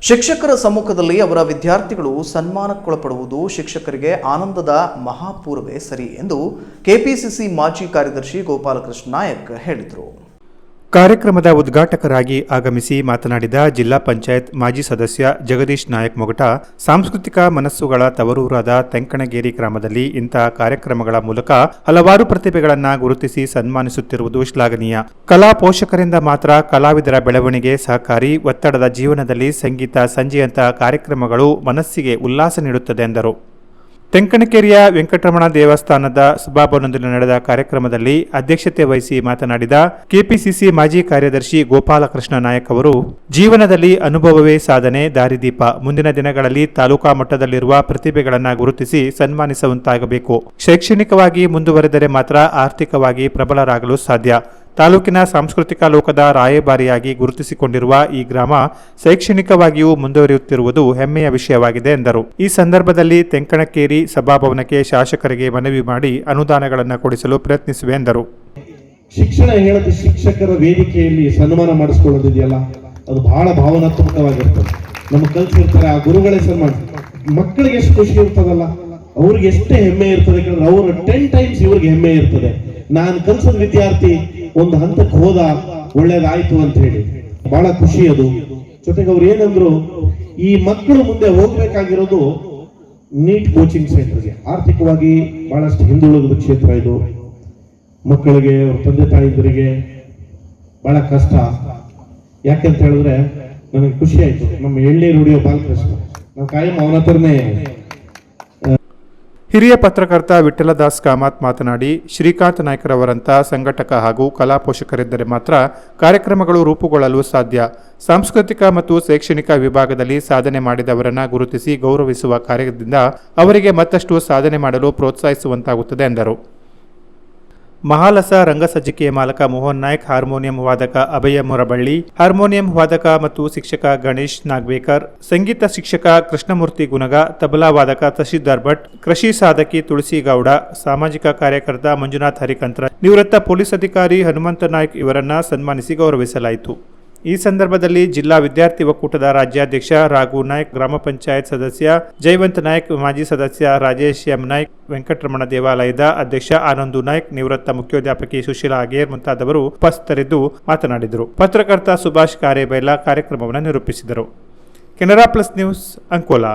ಶಿಕ್ಷಕರ ಸಮ್ಮುಖದಲ್ಲಿ ಅವರ ವಿದ್ಯಾರ್ಥಿಗಳು ಸನ್ಮಾನಕ್ಕೊಳಪಡುವುದು ಶಿಕ್ಷಕರಿಗೆ ಆನಂದದ ಮಹಾಪೂರ್ವೇ ಸರಿ ಎಂದು ಕೆಪಿಸಿಸಿ ಮಾಜಿ ಕಾರ್ಯದರ್ಶಿ ಗೋಪಾಲಕೃಷ್ಣ ನಾಯಕ್ ಹೇಳಿದರು. ಕಾರ್ಯಕ್ರಮದ ಉದ್ಘಾಟಕರಾಗಿ ಆಗಮಿಸಿ ಮಾತನಾಡಿದ ಜಿಲ್ಲಾ ಪಂಚಾಯತ್ ಮಾಜಿ ಸದಸ್ಯ ಜಗದೀಶ್ ನಾಯಕ್ ಮೊಗಟ, ಸಾಂಸ್ಕೃತಿಕ ಮನಸ್ಸುಗಳ ತವರೂರಾದ ತೆಂಕಣಗೇರಿ ಗ್ರಾಮದಲ್ಲಿ ಇಂತಹ ಕಾರ್ಯಕ್ರಮಗಳ ಮೂಲಕ ಹಲವಾರು ಪ್ರತಿಭೆಗಳನ್ನು ಗುರುತಿಸಿ ಸನ್ಮಾನಿಸುತ್ತಿರುವುದು ಶ್ಲಾಘನೀಯ. ಕಲಾ ಪೋಷಕರಿಂದ ಮಾತ್ರ ಕಲಾವಿದರ ಬೆಳವಣಿಗೆ ಸಹಕಾರಿ, ಒತ್ತಡದ ಜೀವನದಲ್ಲಿ ಸಂಗೀತ ಸಂಜೆಯಂತಹ ಕಾರ್ಯಕ್ರಮಗಳು ಮನಸ್ಸಿಗೆ ಉಲ್ಲಾಸ ನೀಡುತ್ತದೆ ಎಂದರು. ತೆಂಕಣಕೆರೆಯ ವೆಂಕಟರಮಣ ದೇವಸ್ಥಾನದ ಸಭಾಭವನದಲ್ಲಿ ನಡೆದ ಕಾರ್ಯಕ್ರಮದಲ್ಲಿ ಅಧ್ಯಕ್ಷತೆ ವಹಿಸಿ ಮಾತನಾಡಿದ ಕೆಪಿಸಿಸಿ ಮಾಜಿ ಕಾರ್ಯದರ್ಶಿ ಗೋಪಾಲಕೃಷ್ಣ ನಾಯಕ್ ಅವರು, ಜೀವನದಲ್ಲಿ ಅನುಭವವೇ ಸಾಧನೆ ದಾರಿದೀಪ ಮುಂದಿನ ದಿನಗಳಲ್ಲಿ ತಾಲೂಕಾ ಮಟ್ಟದಲ್ಲಿರುವ ಪ್ರತಿಭೆಗಳನ್ನು ಗುರುತಿಸಿ ಸನ್ಮಾನಿಸುವಂತಾಗಬೇಕು. ಶೈಕ್ಷಣಿಕವಾಗಿ ಮುಂದುವರೆದರೆ ಮಾತ್ರ ಆರ್ಥಿಕವಾಗಿ ಪ್ರಬಲರಾಗಲು ಸಾಧ್ಯ. ತಾಲೂಕಿನ ಸಾಂಸ್ಕೃತಿಕ ಲೋಕದ ರಾಯಭಾರಿಯಾಗಿ ಗುರುತಿಸಿಕೊಂಡಿರುವ ಈ ಗ್ರಾಮ ಶೈಕ್ಷಣಿಕವಾಗಿಯೂ ಮುಂದುವರಿಯುತ್ತಿರುವುದು ಹೆಮ್ಮೆಯ ವಿಷಯವಾಗಿದೆ ಎಂದರು. ಈ ಸಂದರ್ಭದಲ್ಲಿ ತೆಂಕಣಕೇರಿ ಸಭಾಭವನಕ್ಕೆ ಶಾಸಕರಿಗೆ ಮನವಿ ಮಾಡಿ ಅನುದಾನಗಳನ್ನು ಕೊಡಿಸಲು ಪ್ರಯತ್ನಿಸುವೆ ಎಂದರು. ಶಿಕ್ಷಣ ಹೇಳದ ಶಿಕ್ಷಕರ ವೇದಿಕೆಯಲ್ಲಿ ಸನ್ಮಾನ ಮಾಡಿಸ್ಕೊಳ್ಳೋದಿದೆಯಲ್ಲ? ಅದು ಬಹಳ ಭಾವನಾತ್ಮಕವಾಗಿರ್ತದೆ. ನಮ್ಮ ಕಲ್ಸಿರ್ತಾರೆ ಆ ಗುರುಗಳೇ ಸನ್ಮಾನ ಮಕ್ಕಳಿಗೆ ಎಷ್ಟು ಖುಷಿ ಇರ್ತದಲ್ಲ? ಅವ್ರಿಗೆ ಎಷ್ಟೇ ಹೆಮ್ಮೆ ಇರ್ತದೆ ಅವ್ರ ಟೆನ್ ಟೈಮ್ಸ್ ಇವ್ರಿಗೆ ಹೆಮ್ಮೆ ಇರ್ತದೆ. ನಾನು ಕಲ್ಸಿದ ವಿದ್ಯಾರ್ಥಿ ಒಂದು ಹಂತಕ್ಕೆ ಹೋದ, ಒಳ್ಳೇದಾಯ್ತು ಅಂತ ಹೇಳಿ. ಬಹಳ ಖುಷಿ ಅದು. ಜೊತೆಗೆ ಅವ್ರು ಏನಂದ್ರು, ಈ ಮಕ್ಕಳು ಮುಂದೆ ಹೋಗ್ಬೇಕಾಗಿರೋದು ನೀಟ್ ಕೋಚಿಂಗ್ ಸೆಂಟರ್ಗೆ. ಆರ್ಥಿಕವಾಗಿ ಬಹಳಷ್ಟು ಹಿಂದುಳಿದ ಕ್ಷೇತ್ರ ಇದು. ಮಕ್ಕಳಿಗೆ, ಅವ್ರ ತಂದೆ ತಾಯಿದರಿಗೆ ಬಹಳ ಕಷ್ಟ. ಯಾಕೆಂತ ಹೇಳಿದ್ರೆ, ನನಗೆ ಖುಷಿ ಆಯ್ತು. ನಮ್ಮ ಎಳ್ನೀರು ಹೊಡಿಯೋ ಬಾಲಕೃಷ್ಣ. ನಾವು ಕಾಯಂ ಅವನ ಹತ್ರನೇ. ಹಿರಿಯ ಪತ್ರಕರ್ತ ವಿಠಲದಾಸ್ ಕಾಮತ್ ಮಾತನಾಡಿ, ಶ್ರೀಕಾಂತ್ ನಾಯ್ಕರವರಂಥ ಸಂಘಟಕ ಹಾಗೂ ಕಲಾ ಪೋಷಕರಿದ್ದರೆ ಮಾತ್ರ ಕಾರ್ಯಕ್ರಮಗಳು ರೂಪುಗೊಳ್ಳಲು ಸಾಧ್ಯ. ಸಾಂಸ್ಕೃತಿಕ ಮತ್ತು ಶೈಕ್ಷಣಿಕ ವಿಭಾಗದಲ್ಲಿ ಸಾಧನೆ ಮಾಡಿದವರನ್ನು ಗುರುತಿಸಿ ಗೌರವಿಸುವ ಕಾರ್ಯದಿಂದ ಅವರಿಗೆ ಮತ್ತಷ್ಟು ಸಾಧನೆ ಮಾಡಲು ಪ್ರೋತ್ಸಾಹಿಸುವಂತಾಗುತ್ತದೆ, ಎಂದರು. ಮಹಾಲಸ ರಂಗಸಜ್ಜಿಕೆಯ ಮಾಲಕ ಮೋಹನ್ ನಾಯ್ಕ್, ಹಾರ್ಮೋನಿಯಂ ವಾದಕ ಅಭಯ ಮುರಬಳ್ಳಿ, ಹಾರ್ಮೋನಿಯಂ ವಾದಕ ಮತ್ತು ಶಿಕ್ಷಕ ಗಣೇಶ್ ನಾಗ್ವೇಕರ್, ಸಂಗೀತ ಶಿಕ್ಷಕ ಕೃಷ್ಣಮೂರ್ತಿ ಗುನಗ, ತಬಲಾ ವಾದಕ ತಶೀದಾರ್ ಭಟ್, ಕೃಷಿ ಸಾಧಕಿ ತುಳಸಿ ಗೌಡ, ಸಾಮಾಜಿಕ ಕಾರ್ಯಕರ್ತ ಮಂಜುನಾಥ್ ಹರಿಕಂತ್ರ, ನಿವೃತ್ತ ಪೊಲೀಸ್ ಅಧಿಕಾರಿ ಹನುಮಂತ ನಾಯ್ಕ್ ಇವರನ್ನ ಸನ್ಮಾನಿಸಿ ಗೌರವಿಸಲಾಯಿತು. ಈ ಸಂದರ್ಭದಲ್ಲಿ ಜಿಲ್ಲಾ ವಿದ್ಯಾರ್ಥಿ ಒಕ್ಕೂಟದ ರಾಜ್ಯಾಧ್ಯಕ್ಷ ರಾಘು ನಾಯ್ಕ್, ಗ್ರಾಮ ಪಂಚಾಯತ್ ಸದಸ್ಯ ಜಯವಂತ ನಾಯ್ಕ್, ಮಾಜಿ ಸದಸ್ಯ ರಾಜೇಶ್ ಎಂ ನಾಯ್ಕ್, ವೆಂಕಟರಮಣ ದೇವಾಲಯದ ಅಧ್ಯಕ್ಷ ಆನಂದು ನಾಯ್ಕ್, ನಿವೃತ್ತ ಮುಖ್ಯೋಧ್ಯಾಪಕಿ ಸುಶೀಲಾ ಆಗೇರ್ ಮುಂತಾದವರು ಉಪಸ್ಥಿತರಿದ್ದು ಮಾತನಾಡಿದರು. ಪತ್ರಕರ್ತ ಸುಭಾಷ್ ಕಾರೇಬೈಲ ಕಾರ್ಯಕ್ರಮವನ್ನು ನಿರೂಪಿಸಿದರು. Canara plus news Ankola.